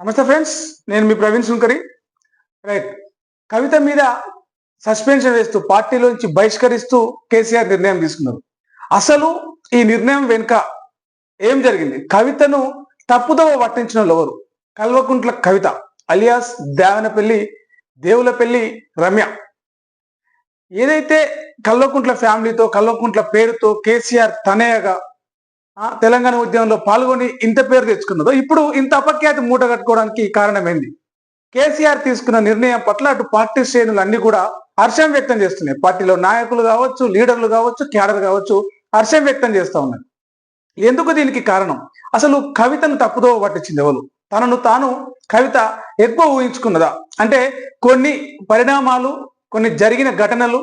నమస్తే ఫ్రెండ్స్ నేను మీ ప్రవీణ్ శుంకరి రైట్ కవిత మీద సస్పెన్షన్ వేస్తూ పార్టీలోంచి బహిష్కరిస్తూ కేసీఆర్ నిర్ణయం తీసుకున్నారు. అసలు ఈ నిర్ణయం వెనుక ఏం జరిగింది? కవితను తప్పుదవ పట్టించిన ఎవరు? కల్వకుంట్ల కవిత అలియాస్ దేవనపల్లి దేవులపల్లి రమ్య. ఏదైతే కల్వకుంట్ల ఫ్యామిలీతో కల్వకుంట్ల పేరుతో కేసీఆర్ తనయగా తెలంగాణ ఉద్యమంలో పాల్గొని ఇంత పేరు తెచ్చుకున్నదో ఇప్పుడు ఇంత అపఖ్యాతి మూట కట్టుకోవడానికి కారణమైంది? కేసీఆర్ తీసుకున్న నిర్ణయం పట్ల అటు పార్టీ శ్రేణులు అన్ని కూడా హర్షం వ్యక్తం చేస్తున్నాయి. పార్టీలో నాయకులు కావచ్చు లీడర్లు కావచ్చు క్యాడర్ కావచ్చు హర్షం వ్యక్తం చేస్తూ ఉన్నారు. ఎందుకు దీనికి కారణం? అసలు కవితను తప్పుదో పట్టించింది ఎవరు? తనను తాను కవిత ఎక్కువ ఊహించుకున్నదా? అంటే కొన్ని పరిణామాలు కొన్ని జరిగిన ఘటనలు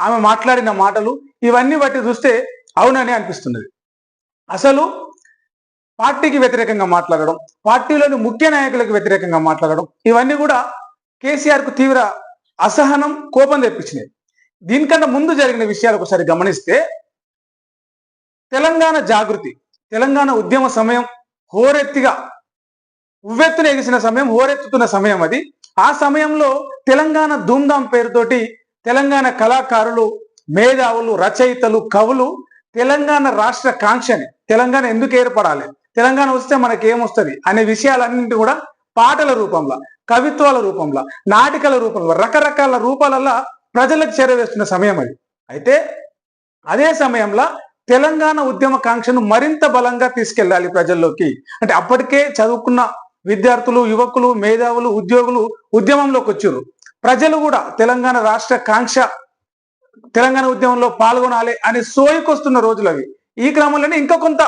ఆమె మాట్లాడిన మాటలు ఇవన్నీ బట్టి చూస్తే అవునని అనిపిస్తున్నది. అసలు పార్టీకి వ్యతిరేకంగా మాట్లాడడం పార్టీలోని ముఖ్య నాయకులకు వ్యతిరేకంగా మాట్లాడడం ఇవన్నీ కూడా కేసీఆర్కు తీవ్ర అసహనం కోపం తెప్పించినాయి. దీనికన్నా ముందు జరిగిన విషయాలు ఒకసారి గమనిస్తే తెలంగాణ జాగృతి తెలంగాణ ఉద్యమ సమయం హోరెత్తిగా ఉవ్వెత్తున ఎగిసిన సమయం హోరెత్తుతున్న సమయం అది. ఆ సమయంలో తెలంగాణ ధూమ్ధాం పేరుతోటి తెలంగాణ కళాకారులు మేధావులు రచయితలు కవులు తెలంగాణ రాష్ట్ర కాంక్షని తెలంగాణ ఎందుకు ఏర్పడాలి తెలంగాణ వస్తే మనకి ఏమొస్తుంది అనే విషయాలన్నింటి కూడా పాటల రూపంలో కవిత్వాల రూపంలో నాటికల రూపంలో రకరకాల రూపాలలో ప్రజలకు చేరవేస్తున్న సమయం అది. అయితే అదే సమయంలో తెలంగాణ ఉద్యమ కాంక్షను మరింత బలంగా తీసుకెళ్ళాలి ప్రజల్లోకి. అంటే అప్పటికే చదువుకున్న విద్యార్థులు యువకులు మేధావులు ఉద్యోగులు ఉద్యమంలోకి వచ్చారు. ప్రజలు కూడా తెలంగాణ రాష్ట్ర కాంక్ష తెలంగాణ ఉద్యమంలో పాల్గొనాలి అనే సోయికొస్తున్న రోజులు అవి. ఈ క్రమంలోనే ఇంకా కొంత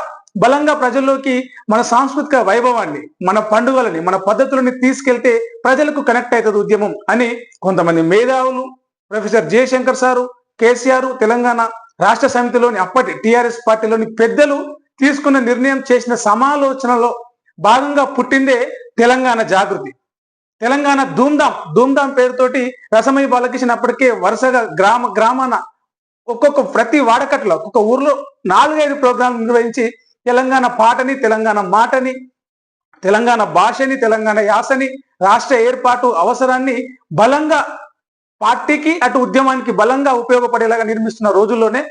బలంగా ప్రజల్లోకి మన సాంస్కృతిక వైభవాన్ని మన పండుగలని మన పద్ధతులని తీసుకెళ్తే ప్రజలకు కనెక్ట్ అవుతుంది ఉద్యమం అని కొంతమంది మేధావులు ప్రొఫెసర్ జయశంకర్ సారు కేసీఆర్ తెలంగాణ రాష్ట్ర సమితిలోని అప్పటి టిఆర్ఎస్ పార్టీలోని పెద్దలు తీసుకున్న నిర్ణయం చేసిన సమాలోచనలో భాగంగా పుట్టిందే తెలంగాణ జాగృతి. తెలంగాణ ధూమ్ధాం ధూమ్ధాం పేరుతోటి రసమయ్య బాలకృష్ణ అప్పటికే వరుసగా గ్రామ గ్రామాన ఒక్కొక్క ప్రతి వాడకట్లో ఒక్కొక్క ఊర్లో నాలుగైదు ప్రోగ్రాంలు నిర్వహించి తెలంగాణ పాటని తెలంగాణ మాటని తెలంగాణ భాషని తెలంగాణ యాసని రాష్ట్ర ఏర్పాటు అవసరాన్ని బలంగా పార్టీకి అటు ఉద్యమానికి బలంగా ఉపయోగపడేలాగా నిర్మిస్తున్న రోజుల్లోనే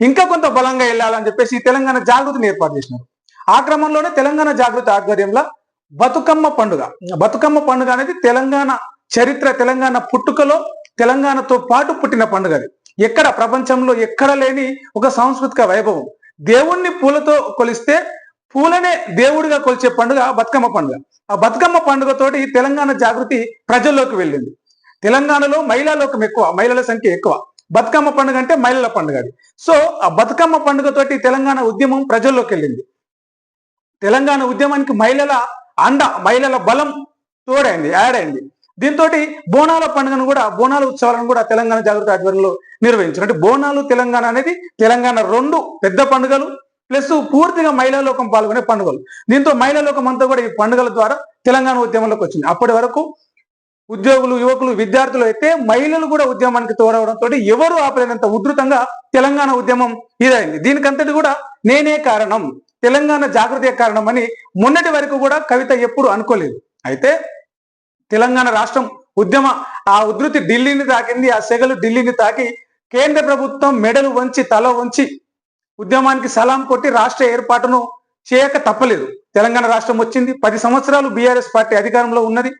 ఇంకా కొంత బలంగా వెళ్ళాలని చెప్పేసి తెలంగాణ జాగృతిని ఏర్పాటు చేసినారు. ఆ క్రమంలోనే తెలంగాణ జాగృతి ఆధ్వర్యంలో బతుకమ్మ పండుగ. బతుకమ్మ పండుగ అనేది తెలంగాణ చరిత్ర తెలంగాణ పుట్టుకలో తెలంగాణతో పాటు పుట్టిన పండుగ అది. ఎక్కడ? ప్రపంచంలో ఎక్కడ లేని ఒక సాంస్కృతిక వైభవం. దేవుణ్ణి పూలతో కొలిస్తే పూలనే దేవుడిగా కొలిచే పండుగ బతుకమ్మ పండుగ. ఆ బతుకమ్మ పండుగతోటి తెలంగాణ జాగృతి ప్రజల్లోకి వెళ్ళింది. తెలంగాణలో మహిళా లోకం ఎక్కువ మహిళల సంఖ్య ఎక్కువ. బతుకమ్మ పండుగ అంటే మహిళల పండుగ అది. సో ఆ బతుకమ్మ పండుగతోటి తెలంగాణ ఉద్యమం ప్రజల్లోకి వెళ్ళింది. తెలంగాణ ఉద్యమానికి మహిళల అండ మహిళల బలం తోడైంది యాడ్ అయింది. దీంతో బోనాల పండుగను కూడా బోనాల ఉత్సవాలను కూడా తెలంగాణ జాగృతి ఆధ్వర్యంలో నిర్వహించారు. అంటే బోనాలు తెలంగాణ అనేది తెలంగాణ రెండు పెద్ద పండుగలు ప్లస్ పూర్తిగా మహిళా లోకం పాల్గొనే పండుగలు. దీంతో మహిళా లోకం అంతా కూడా ఈ పండుగల ద్వారా తెలంగాణ ఉద్యమంలోకి వచ్చింది. అప్పటి వరకు ఉద్యోగులు యువకులు విద్యార్థులు అయితే మహిళలు కూడా ఉద్యమానికి తోడవడంతో ఎవరు ఆపలేనంత ఉధృతంగా తెలంగాణ ఉద్యమం ఇదైంది. దీనికంతటి కూడా నేనే కారణం. తెలంగాణ జాగృతి కారణమని మొన్నటి వరకు కూడా కవిత ఎప్పుడు అనుకోలేదు. అయితే తెలంగాణ రాష్ట్రం ఉద్యమ ఆ ఉధృతి ఢిల్లీని తాకింది ఆ సెగలు ఢిల్లీని తాకి కేంద్ర ప్రభుత్వం మెడలు వంచి తల వంచి ఉద్యమానికి సలాం కొట్టి రాష్ట్ర ఏర్పాటును చేయక తప్పలేదు. తెలంగాణ రాష్ట్రం వచ్చింది. పది సంవత్సరాలు బీఆర్ఎస్ పార్టీ అధికారంలో ఉన్నది.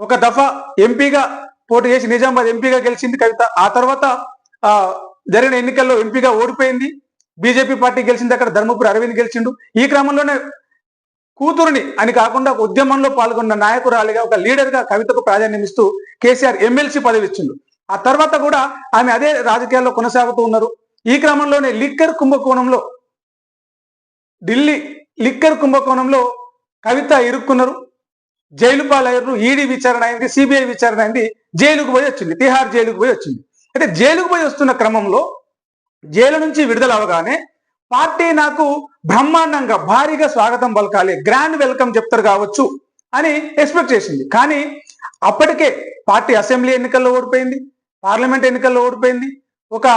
ఒక దఫా ఎంపీగా పోటీ చేసి నిజామాబాద్ ఎంపీగా గెలిచింది కవిత. ఆ తర్వాత ఆ జరిగిన ఎన్నికల్లో ఎంపీగా ఓడిపోయింది. బీజేపీ పార్టీ గెలిచింది అక్కడ ధర్మపురి అరవింద్ గెలిచిండు. ఈ క్రమంలోనే కూతురుని అని కాకుండా ఉద్యమంలో పాల్గొన్న నాయకురాలిగా ఒక లీడర్గా కవితకు ప్రాధాన్యం ఇస్తూ కేసీఆర్ ఎమ్మెల్సీ పదవి ఇచ్చిండు. ఆ తర్వాత కూడా ఆమె అదే రాజకీయాల్లో కొనసాగుతూ ఉన్నారు. ఈ క్రమంలోనే లిక్కర్ కుంభకోణంలో ఢిల్లీ లిక్కర్ కుంభకోణంలో కవిత ఇరుక్కున్నారు. జైలు పాలయ్యారు. ఈడీ విచారణ అయింది సిబిఐ విచారణ అయింది. జైలుకు పోయి వచ్చింది తిహార్ జైలుకు పోయి వచ్చింది. అయితే జైలుకు పోయి వస్తున్న క్రమంలో జైలు నుంచి విడుదల అవగానే పార్టీ నాకు బ్రహ్మాండంగా భారీగా స్వాగతం పలకాలి గ్రాండ్ వెల్కమ్ చెప్తారు కావచ్చు అని ఎక్స్పెక్ట్ చేసింది. కానీ అప్పటికే పార్టీ అసెంబ్లీ ఎన్నికల్లో ఓడిపోయింది పార్లమెంట్ ఎన్నికల్లో ఓడిపోయింది ఒక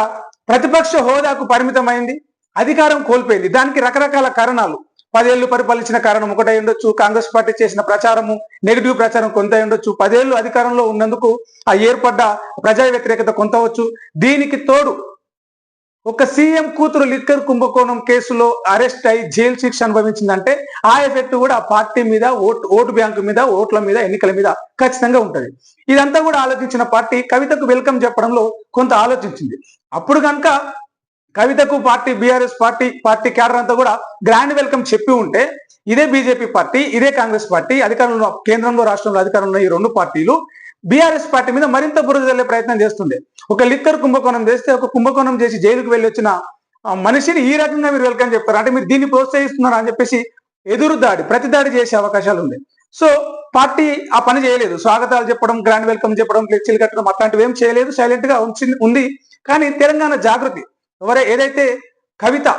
ప్రతిపక్ష హోదాకు పరిమితమైంది అధికారం కోల్పోయింది. దానికి రకరకాల కారణాలు. పదేళ్ళు పరిపాలించిన కారణం ఒకటై ఉండొచ్చు కాంగ్రెస్ పార్టీ చేసిన ప్రచారము నెగిటివ్ ప్రచారం కొంత ఉండొచ్చు పదేళ్ళు అధికారంలో ఉన్నందుకు ఆ ఏర్పడ్డ ప్రజా వ్యతిరేకత కొంత అవచ్చు దీనికి తోడు ఒక సీఎం కూతురు లిక్కర్ కుంభకోణం కేసులో అరెస్ట్ అయి జైలు శిక్ష అనుభవించిందంటే ఆ ఎఫెక్ట్ కూడా ఆ పార్టీ మీద ఓటు ఓటు బ్యాంకు మీద ఓట్ల మీద ఎన్నికల మీద ఖచ్చితంగా ఉంటది. ఇదంతా కూడా ఆలోచించిన పార్టీ కవితకు వెల్కమ్ చెప్పడంలో కొంత ఆలోచించింది. అప్పుడు కనుక కవితకు party BRS party party cadre అంతా కూడా గ్రాండ్ వెల్కమ్ చెప్పి ఉంటే ఇదే బీజేపీ పార్టీ ఇదే కాంగ్రెస్ పార్టీ అధికారంలో కేంద్రంలో రాష్ట్రంలో అధికారంలో ఈ రెండు పార్టీలు బీఆర్ఎస్ పార్టీ మీద మరింత బురద ప్రయత్నం చేస్తుంది. ఒక లిక్కర్ కుంభకోణం చేస్తే ఒక కుంభకోణం చేసి జైలుకు వెళ్ళి వచ్చిన మనిషిని ఈ రకంగా మీరు వెల్కమ్ చెప్తారు. అంటే మీరు దీన్ని ప్రోత్సహిస్తున్నారు అని చెప్పేసి ఎదురు దాడి ప్రతి దాడి చేసే అవకాశాలు ఉంది. సో పార్టీ ఆ పని చేయలేదు. స్వాగతాలు చెప్పడం గ్రాండ్ వెల్కమ్ చెప్పడం ఫ్లెక్సీలు కట్టడం అట్లాంటివి ఏం చేయలేదు. సైలెంట్గా ఉంచింది ఉంది. కానీ తెలంగాణ జాగృతి ఎవరే ఏదైతే కవిత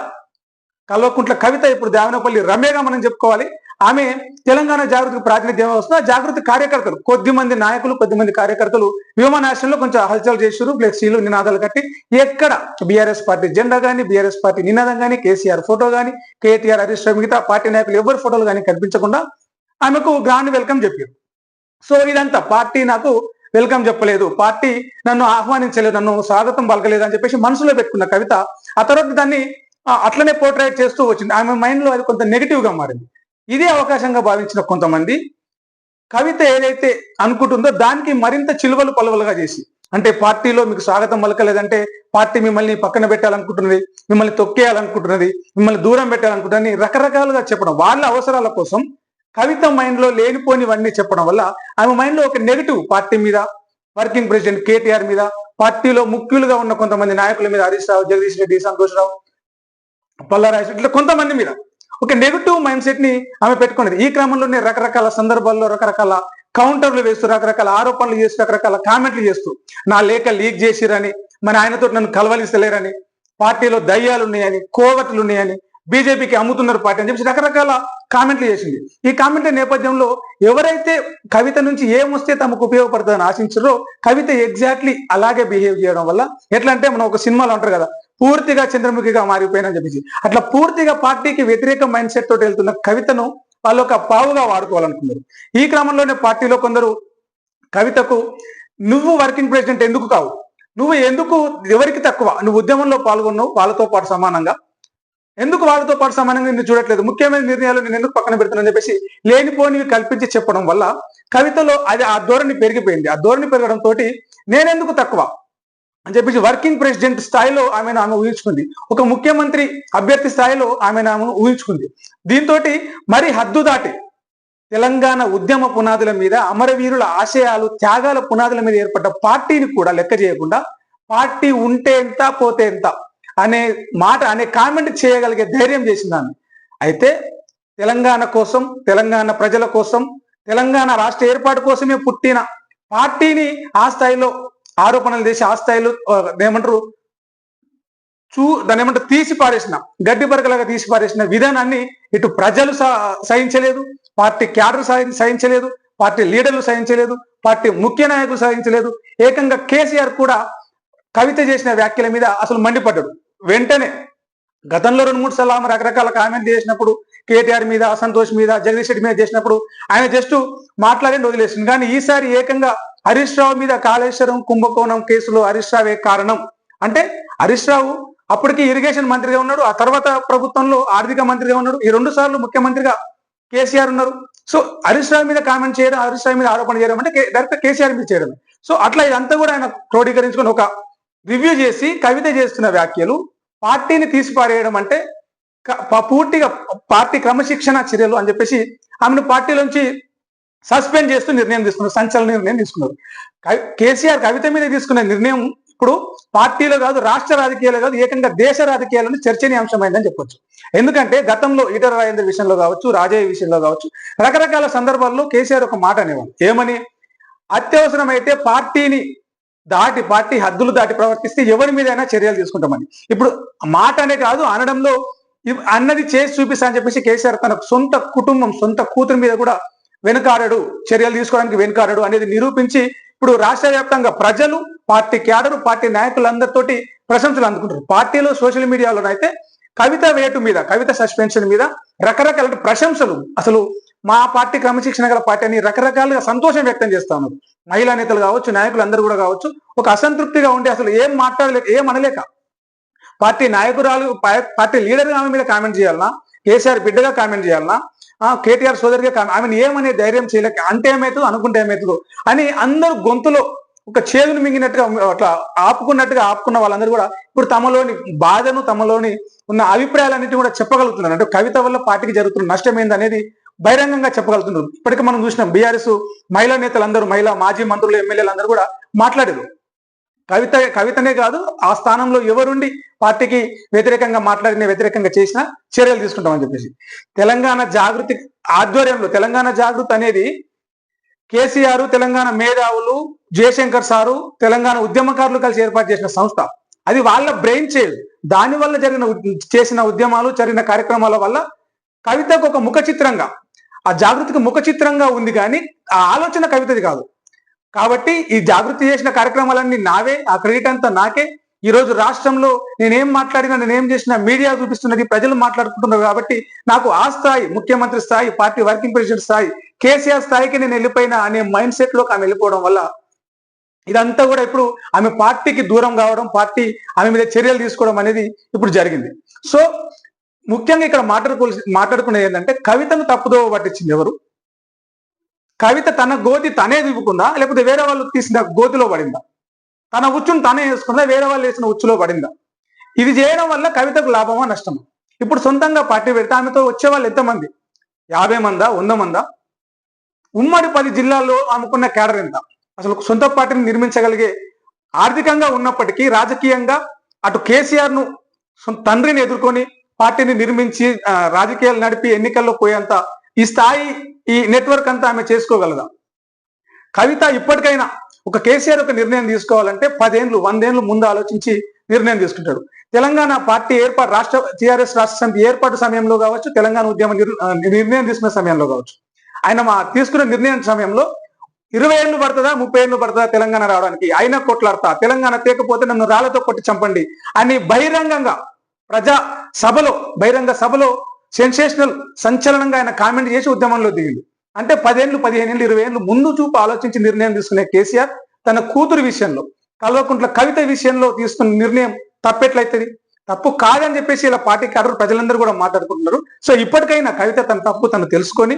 కల్వకుంట్ల కవిత ఇప్పుడు దావనపల్లి రమ్యగా మనం చెప్పుకోవాలి. ఆమె తెలంగాణ జాగృతికి ప్రాతినిధ్యం వస్తుంది ఆ జాగృతి కార్యకర్తలు కొద్ది మంది నాయకులు కొద్ది మంది కార్యకర్తలు విమానాశ్రయంలో కొంచెం హల్చల్ చేశారు ఫ్లెక్సీలు నినాదాలు కట్టి ఎక్కడ బీఆర్ఎస్ పార్టీ జెండా కానీ బీఆర్ఎస్ పార్టీ నినాదం కానీ కేసీఆర్ ఫోటో కానీ కేటీఆర్ హరీష్ మిగతా పార్టీ నాయకులు ఎవరి ఫోటోలు కానీ కనిపించకుండా ఆమెకు గ్రాండ్ వెల్కమ్ చెప్పారు సో ఇదంతా పార్టీ నాకు వెల్కమ్ చెప్పలేదు. పార్టీ నన్ను ఆహ్వానించలేదు నన్ను స్వాగతం పలకలేదు అని చెప్పేసి మనసులో పెట్టుకున్న కవిత ఆ తర్వాత దాన్ని అట్లనే పోర్ట్రేట్ చేస్తూ వచ్చింది. ఆమె మైండ్లో అది కొంత నెగిటివ్గా మారింది. ఇదే అవకాశంగా భావించిన కొంతమంది కవిత ఏదైతే అనుకుంటుందో దానికి మరింత చిలువలు పలువలుగా చేసి అంటే పార్టీలో మీకు స్వాగతం పలకలేదంటే పార్టీ మిమ్మల్ని పక్కన పెట్టాలనుకుంటున్నది మిమ్మల్ని తొక్కేయాలనుకుంటున్నది మిమ్మల్ని దూరం పెట్టాలనుకుంటున్నది రకరకాలుగా చెప్పడం వాళ్ళ అవసరాల కోసం కవిత మైండ్లో లేనిపోనివన్నీ చెప్పడం వల్ల ఆమె మైండ్లో ఒక నెగిటివ్ పార్టీ మీద వర్కింగ్ ప్రెసిడెంట్ కేటీఆర్ మీద పార్టీలో ముఖ్యులుగా ఉన్న కొంతమంది నాయకుల మీద హరీష్ రావు జగదీష్ రెడ్డి సంతోష్ రావు పల్లారాజు ఇట్లా కొంతమంది మీద ఒక నెగిటివ్ మైండ్ సెట్ని ఆమె పెట్టుకున్నది. ఈ క్రమంలోనే రకరకాల సందర్భాల్లో రకరకాల కౌంటర్లు వేస్తూ రకరకాల ఆరోపణలు చేస్తూ రకరకాల కామెంట్లు చేస్తూ నా లేఖ లీక్ చేసిరని మన ఆయనతో నన్ను కలవలిస్తలేరని పార్టీలో దయ్యాలు ఉన్నాయని కోవట్లు ఉన్నాయని బీజేపీకి అమ్ముతున్నారు పార్టీ అని చెప్పి రకరకాల కామెంట్లు చేసింది. ఈ కామెంట్ల నేపథ్యంలో ఎవరైతే కవిత నుంచి ఏమొస్తే తమకు ఉపయోగపడుతుందని ఆశించారో కవిత ఎగ్జాక్ట్లీ అలాగే బిహేవ్ చేయడం వల్ల ఎట్లా అంటే మనం ఒక సినిమాలో అంటారు కదా పూర్తిగా చంద్రముఖిగా మారిపోయినని చెప్పేసి అట్లా పూర్తిగా పార్టీకి వ్యతిరేక మైండ్ సెట్ తోటి వెళ్తున్న కవితను వాళ్ళు ఒక పావుగా వాడుకోవాలనుకున్నారు. ఈ క్రమంలోనే పార్టీలో కొందరు కవితకు నువ్వు వర్కింగ్ ప్రెసిడెంట్ ఎందుకు కావు? నువ్వు ఎందుకు ఎవరికి తక్కువ? నువ్వు ఉద్యమంలో పాల్గొన్నావు వాళ్ళతో పాటు సమానంగా. ఎందుకు వాళ్ళతో పాటు సమానంగా నిన్ను చూడట్లేదు? ముఖ్యమైన నిర్ణయాలు నేను ఎందుకు పక్కన పెడుతున్నాను? చెప్పేసి లేనిపోనివి కల్పించి చెప్పడం వల్ల కవితలో అది ఆ ధోరణి పెరిగిపోయింది. ఆ ధోరణి పెరగడం తోటి నేనెందుకు తక్కువ? అని చెప్పేసి వర్కింగ్ ప్రెసిడెంట్ స్థాయిలో ఆమె ఆమె ఊహించుకుంది. ఒక ముఖ్యమంత్రి అభ్యర్థి స్థాయిలో ఆమెను ఆమె ఊహించుకుంది. దీంతో మరి హద్దు దాటి తెలంగాణ ఉద్యమ పునాదుల మీద అమరవీరుల ఆశయాలు త్యాగాల పునాదుల మీద ఏర్పడ్డ పార్టీని కూడా లెక్క చేయకుండా పార్టీ ఉంటే ఎంత పోతే ఎంత అనే మాట అనే కామెంట్ చేయగలిగే ధైర్యం చేసిందాన్ని అయితే తెలంగాణ కోసం తెలంగాణ ప్రజల కోసం తెలంగాణ రాష్ట్ర ఏర్పాటు కోసమే పుట్టిన పార్టీని ఆ స్థాయిలో ఆరోపణలు చేసి ఆ స్థాయిలో ఏమంటారు చూ దాన్ని ఏమంటారు? తీసి పారేసిన గడ్డి బరకలాగా తీసి పారేసిన విధానాన్ని ఇటు ప్రజలు సహించలేదు పార్టీ క్యాడర్ సహించలేదు పార్టీ లీడర్లు సహించలేదు పార్టీ ముఖ్య నాయకులు సహించలేదు. ఏకంగా కేసీఆర్ కూడా కవిత చేసిన వ్యాఖ్యల మీద అసలు మండిపడ్డాడు. వెంటనే గతంలో రెండు మూడు సార్లు ఆమె రకరకాల కామెంట్ చేసినప్పుడు కేటీఆర్ మీద అసంతోష్ మీద జగదీష్ రెడ్డి మీద చేసినప్పుడు ఆయన జస్ట్ మాట్లాడి వదిలేసింది కానీ ఈసారి ఏకంగా హరీష్ రావు మీద కాళేశ్వరం కుంభకోణం కేసులో హరీష్ రావే కారణం. అంటే హరీష్ రావు అప్పటికి ఇరిగేషన్ మంత్రిగా ఉన్నాడు ఆ తర్వాత ప్రభుత్వంలో ఆర్థిక మంత్రిగా ఉన్నాడు ఈ రెండు సార్లు ముఖ్యమంత్రిగా కేసీఆర్ ఉన్నారు. సో హరీష్ రావు మీద కామెంట్ చేయడం హరీష్ రావు మీద ఆరోపణ చేయడం అంటే డైరెక్ట్ కేసీఆర్ మీద చేయడం సో అట్లా ఇదంతా కూడా ఆయన క్రోడీకరించుకొని ఒక రివ్యూ చేసి కవిత చేస్తున్న వ్యాఖ్యలు పార్టీని తీసిపారేయడం అంటే పూర్తిగా పార్టీ క్రమశిక్షణ చర్యలు అని చెప్పేసి ఆమెను పార్టీలోంచి సస్పెండ్ చేస్తూ నిర్ణయం తీసుకున్నారు సంచలన నిర్ణయం తీసుకున్నారు. కేసీఆర్ కవిత మీద తీసుకున్న నిర్ణయం ఇప్పుడు పార్టీలో కాదు రాష్ట్ర రాజకీయాలు కాదు ఏకంగా దేశ రాజకీయాలను చర్చనీయాంశమైందని చెప్పొచ్చు. ఎందుకంటే గతంలో ఈటల రాజేంద్ర విషయంలో కావచ్చు రాజయ్య విషయంలో కావచ్చు రకరకాల సందర్భాల్లో కేసీఆర్ ఒక మాట అనేవాడు. ఏమని? అత్యవసరమైతే పార్టీని దాటి పార్టీ హద్దులు దాటి ప్రవర్తిస్తే ఎవరి మీదైనా చర్యలు తీసుకుంటామని. ఇప్పుడు మాట అనే కాదు అనడంలో అన్నది చేసి చూపిస్తా అని చెప్పేసి కేసీఆర్ తన సొంత కుటుంబం సొంత కూతురు మీద కూడా వెనుకాడడు చర్యలు తీసుకోవడానికి వెనుకాడడు అనేది నిరూపించి ఇప్పుడు రాష్ట్ర వ్యాప్తంగా ప్రజలు పార్టీ క్యాడరు పార్టీ నాయకులందరితోటి ప్రశంసలు అందుకుంటారు. పార్టీలో సోషల్ మీడియాలో అయితే కవిత వేటు మీద కవిత సస్పెన్షన్ మీద రకరకాల ప్రశంసలు. అసలు మా పార్టీ క్రమశిక్షణ గల పార్టీ అని రకరకాలుగా సంతోషం వ్యక్తం చేస్తా ఉన్నారు. మహిళా నేతలు కావచ్చు నాయకులు అందరూ కూడా కావచ్చు ఒక అసంతృప్తిగా ఉండి అసలు ఏం మాట్లాడలేక ఏం అనలేక పార్టీ నాయకురాలు పార్టీ లీడర్ ఆమె మీద కామెంట్ చేయాలన్నా కేసీఆర్ బిడ్డగా కామెంట్ చేయాలన్నా ఆ కేటీఆర్ సోదరిగా కానీ ఆమెను ఏమనే ధైర్యం చేయలేక అంటే ఏమవుతుందో అనుకుంటే ఏమవుతుందో అని అందరు గొంతులో ఒక చేదును మింగినట్టుగా అట్లా ఆపుకున్నట్టుగా ఆపుకున్న వాళ్ళందరూ కూడా ఇప్పుడు తమలోని బాధను తమలోని ఉన్న అభిప్రాయాలన్నిటి కూడా చెప్పగలుగుతున్నారు. అంటే కవిత వల్ల పార్టీకి జరుగుతున్న నష్టం ఏందనేది బహిరంగంగా చెప్పగలుగుతున్నారు. ఇప్పటికీ మనం చూసినాం బీఆర్ఎస్ మహిళా నేతలందరూ మహిళా మాజీ మంత్రులు ఎమ్మెల్యేలు అందరూ కూడా మాట్లాడారు. కవిత కవితనే కాదు ఆ స్థానంలో ఎవరుండి పార్టీకి వ్యతిరేకంగా మాట్లాడిన వ్యతిరేకంగా చేసిన చర్యలు తీసుకుంటామని చెప్పేసి. తెలంగాణ జాగృతి ఆధ్వర్యంలో తెలంగాణ జాగృతి అనేది కేసీఆర్ తెలంగాణ మేధావులు జయశంకర్ సారు తెలంగాణ ఉద్యమకారులు కలిసి ఏర్పాటు చేసిన సంస్థ. అది వాళ్ళ బ్రెయిన్ చేయాలి దాని వల్ల జరిగిన ఉద్- చేసిన ఉద్యమాలు జరిగిన కార్యక్రమాల వల్ల కవితకు ఒక ముఖ చిత్రంగా ఆ జాగృతికి ముఖ చిత్రంగా ఉంది కానీ ఆ ఆలోచన కవితది కాదు. కాబట్టి ఈ జాగృతి చేసిన కార్యక్రమాలన్నీ నావే ఆ క్రెడిట్ అంతా నాకే. ఈ రోజు రాష్ట్రంలో నేనేం మాట్లాడినా నేనేం చేసినా మీడియా చూపిస్తున్నది ప్రజలు మాట్లాడుకుంటున్నారు కాబట్టి నాకు ఆ స్థాయి ముఖ్యమంత్రి స్థాయి పార్టీ వర్కింగ్ ప్రెసిడెంట్ స్థాయి కేసీఆర్ స్థాయికి నేను వెళ్ళిపోయినా అనే మైండ్ సెట్లోకి ఆమె వెళ్ళిపోవడం వల్ల ఇదంతా కూడా ఇప్పుడు ఆమె పార్టీకి దూరం కావడం పార్టీ ఆమె మీద చర్యలు తీసుకోవడం అనేది ఇప్పుడు జరిగింది. సో ముఖ్యంగా ఇక్కడ మాట్లాడుకోవాల్సి మాట్లాడుకునేది ఏంటంటే కవితను తప్పుదో పట్టించింది ఎవరు? కవిత తన గోతి తనే దిప్పుకుందా లేకపోతే వేరే వాళ్ళు తీసిన గోతిలో పడిందా? తన ఉచ్చును తనే వేసుకుందా? వేరే వాళ్ళు వేసిన ఉచ్చులో పడిందా? ఇది చేయడం వల్ల కవితకు లాభమా నష్టమా? ఇప్పుడు సొంతంగా పార్టీ పెడితే ఆమెతో వచ్చే వాళ్ళు ఎంతమంది? యాభై మందా? వంద మందా? ఉమ్మడి పది జిల్లాల్లో ఆమెకున్న కేడర్ ఎంత? అసలు సొంత పార్టీని నిర్మించగలిగే ఆర్థికంగా ఉన్నప్పటికీ రాజకీయంగా అటు కేసీఆర్ను తండ్రిని ఎదుర్కొని పార్టీని నిర్మించి రాజకీయాలు నడిపి ఎన్నికల్లో పోయేంత ఈ స్థాయి ఈ నెట్వర్క్ అంతా ఆమె చేసుకోగలదా? కవిత ఇప్పటికైనా ఒక కేసీఆర్ ఒక నిర్ణయం తీసుకోవాలంటే పదేండ్లు వందేండ్లు ముందు ఆలోచించి నిర్ణయం తీసుకుంటాడు. తెలంగాణ పార్టీ ఏర్పాటు రాష్ట్ర టీఆర్ఎస్ రాష్ట్ర సమితి ఏర్పాటు సమయంలో కావచ్చు తెలంగాణ ఉద్యమ నిర్ణయం తీసుకున్న సమయంలో కావచ్చు. ఆయన మా తీసుకున్న నిర్ణయం సమయంలో ఇరవై ఏళ్ళు పడుతుందా ముప్పై ఏళ్ళు పడుతుందా తెలంగాణ రావడానికి? అయినా కొట్లాడతా తెలంగాణ తేకపోతే నన్ను రాళ్ళతో కొట్టి చంపండి అని బహిరంగంగా ప్రజా సభలో బహిరంగ సభలో సెన్సేషనల్ సంచలనంగా ఆయన కామెంట్ చేసి ఉద్యమంలో దిగింది అంటే పదేళ్ళు పదిహేను ఏళ్ళు ఇరవై ఏళ్ళు ముందు చూపు ఆలోచించి నిర్ణయం తీసుకునే కేసీఆర్ తన కూతురు విషయంలో కల్వకుంట్ల కవిత విషయంలో తీసుకున్న నిర్ణయం తప్పెట్లయితుంది? తప్పు కాదని చెప్పేసి ఇలా పార్టీ కాడరు ప్రజలందరూ కూడా మాట్లాడుకుంటున్నారు. సో ఇప్పటికైనా కవిత తన తప్పు తను తెలుసుకొని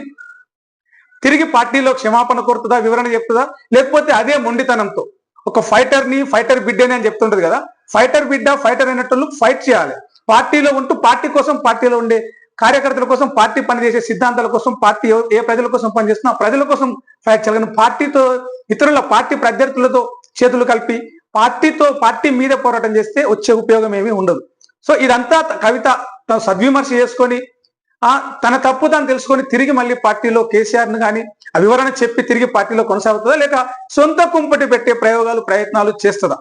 తిరిగి పార్టీలో క్షమాపణ కోరుతుందా వివరణ చెప్తుందా? లేకపోతే అదే మొండితనంతో ఒక ఫైటర్ని ఫైటర్ బిడ్డని అని చెప్తుంటది కదా? ఫైటర్ బిడ్డ ఫైటర్ అయినట్టు ఫైట్ చేయాలి. పార్టీలో ఉంటూ పార్టీ కోసం పార్టీలో ఉండే కార్యకర్తల కోసం పార్టీ పనిచేసే సిద్ధాంతాల కోసం పార్టీ ఏ ప్రజల కోసం పనిచేస్తున్నా ప్రజల కోసం ఫైట్ కానీ పార్టీతో ఇతరుల పార్టీ ప్రత్యర్థులతో చేతులు కలిపి పార్టీతో పార్టీ మీద పోరాటం చేస్తే వచ్చే ఉపయోగం ఏమీ ఉండదు. సో ఇదంతా కవిత తను సద్విమర్శ చేసుకొని ఆ తన తప్పు తాను తెలుసుకొని తిరిగి మళ్ళీ పార్టీలో కేసీఆర్ను కానీ ఆ వివరణ చెప్పి తిరిగి పార్టీలో కొనసాగుతుందా లేక సొంత కుంపటి పెట్టే ప్రయోగాలు ప్రయత్నాలు చేస్తుందా?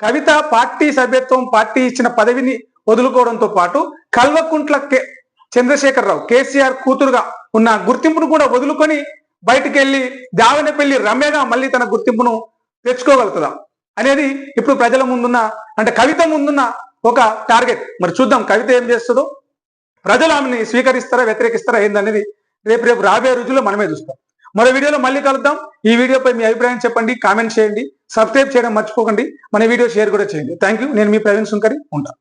కవిత పార్టీ సభ్యత్వం పార్టీ ఇచ్చిన పదవిని వదులుకోవడంతో పాటు కల్వకుంట్ల చంద్రశేఖరరావు కేసీఆర్ కూతురుగా ఉన్న గుర్తింపును కూడా వదులుకొని బయటికి వెళ్ళి దావనపల్లి రమ్యగా మళ్ళీ తన గుర్తింపును తెచ్చుకోగలుగుతుందా అనేది ఇప్పుడు ప్రజల ముందున్న అంటే కవిత ముందున్న ఒక టార్గెట్. మరి చూద్దాం కవిత ఏం చేస్తుందో. ప్రజలు ఆమెని స్వీకరిస్తారా వ్యతిరేకిస్తారా ఏందనేది రేపు రేపు రాబోయే రోజుల్లో మనమే చూస్తాం. మరో వీడియోలో మళ్ళీ కలుద్దాం. ఈ వీడియోపై మీ అభిప్రాయం చెప్పండి కామెంట్ చేయండి సబ్స్క్రైబ్ చేయడం మర్చిపోకండి. మన వీడియో షేర్ కూడా చేయండి. థ్యాంక్ యూ నేను మీ ప్రవీణ్ సుంకరి ఉంటాను